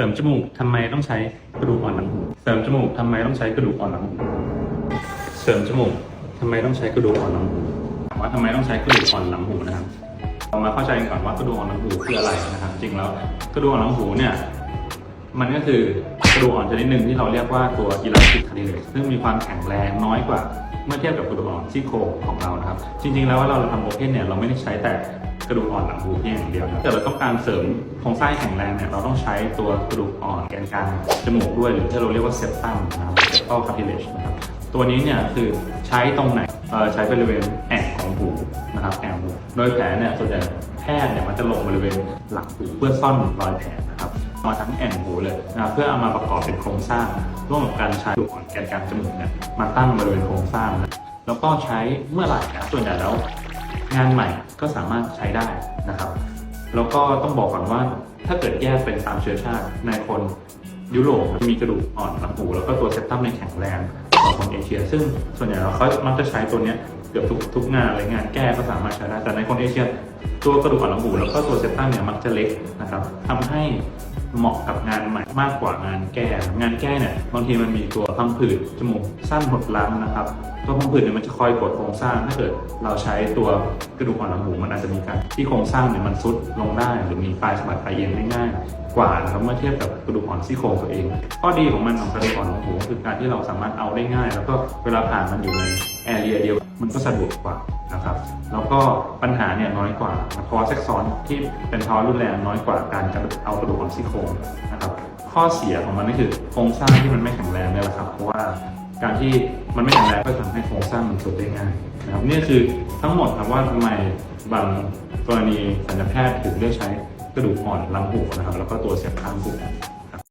ริมจมูกทำไมต้องใช้กระดูกอ่อนหลังหูเสริมจมูกทำไมต้องใช้กระดูกอ่อนหลังหูเสริมจมูกทำไมต้องใช้กระดูกอ่อนหลังหูถามว่าทำไมต้องใช้กระดูกอ่อนหลังหูนะครับเรามาเข้าใจกันก่อนว่ากระดูกอ่อนหลังหูคืออะไรนะครับ จริงแล้วกระดูกอ่อนหลังหูเนี่ยมันก็คือกระดูกอ่อนชนิดหนึ่งที่เราเรียกว่าตัว elastic cartilage ซึ่งมีความแข็งแรงน้อยกว่าเมื่อเทียบกับกระดูกอ่อนซี่โครงของเรานะครับ จริง ๆ แล้วว่าเราทำโอเพนเนี่ยเราไม่ได้ใช้แต่ กระดูกอ่อนหลังหูเพียงอย่างเดียวนะแต่เราต้องการเสริมโครงสร้างแข็งแรงเนี่ยเราต้องใช้ตัวกระดูกอ่อนแกนกลางจมูกด้วยหรือที่เราเรียกว่าเซปตัมนะครับ septal cartilage นะครับตัวนี้เนี่ยคือใช้ตรงไหนใช้บริเวณแอ่งของหูนะครับแอ่งหูโดยแผลเนี่ยส่วนใหญ่แพทย์เนี่ยมันจะลงบริเวณหลังหูเพื่อซ่อนรอยแผลนะครับมาทั้งแอ่งหูเลยนะเพื่อเอามาประกอบเป็นโครงสร้าง ร่วมกับการใช้ดูกอ่อนแกนกลางจมูกเนี่ยมาตั้งบริเวณโครงสร้างนะแล้วก็ใช้เมื่อไหร่นะส่วนใหญ่แล้ว งานใหม่ก็สามารถใช้ได้นะครับ แล้วก็ต้องบอกก่อนว่าถ้าเกิดแยกเป็นตามเชื้อชาติในคนยุโรปมีกระดูกอ่อนหลังหูแล้วก็ตัวเซปตัมในแข็งแรงกว่าคนเอเชีย ซึ่งส่วนใหญ่เราเขามักจะใช้ตัวเนี้ยเกือบทุกทุกงานเลยงานแก้ก็สามารถใช้ได้แต่ในคนเอเชีย ตัวกระดูกอ่อนหลังหูแล้วก็ตัวเซปตัมเนี่ยมักจะเล็กนะครับทำให้ เหมาะกับงานใหม่มากกว่างานแก้ งานแก้เนี่ยบางทีมันมีตัวพังผืดจมูกสั้นหดล้ำนะครับตัวพังผืดเนี่ยมันจะคอยกดโครงสร้างถ้าเกิดเราใช้ตัวกระดูกอ่อนหลังหูมันอาจจะมีการที่โครงสร้างเนี่ยมันซุดลงได้ หรือมีปลายสะบัดปลายเอียงได้ง่ายกว่านะครับเมื่อเทียบกับกระดูกอ่อนซี่โครงตัวเอง ข้อดีของมันของกระดูกอ่อนหลังหูคือการที่เราสามารถเอาได้ง่าย แล้วก็เวลาผ่านมันอยู่ในแอเรียเดียวมันก็สะดวกกว่า นะครับแล้วก็ปัญหาเนี่ยน้อยกว่าภาวะแทรกซ้อนที่เป็นภาวะรุนแรงน้อยกว่าการเอากระดูกอ่อนซี่โครงนะครับข้อเสียของมันก็คือโครงสร้างที่มันไม่แข็งแรงเนี่ยแหละครับเพราะว่าการที่มันไม่แข็งแรงก็ทำให้โครงสร้างมันสุดได้ง่ายนะครับนี่คือทั้งหมดครับว่าทำไมบางกรณีสัญญาแพทย์ถึงเลือกใช้กระดูกอ่อนลำหูนะครับแล้วก็ตัวเสียบข้างหู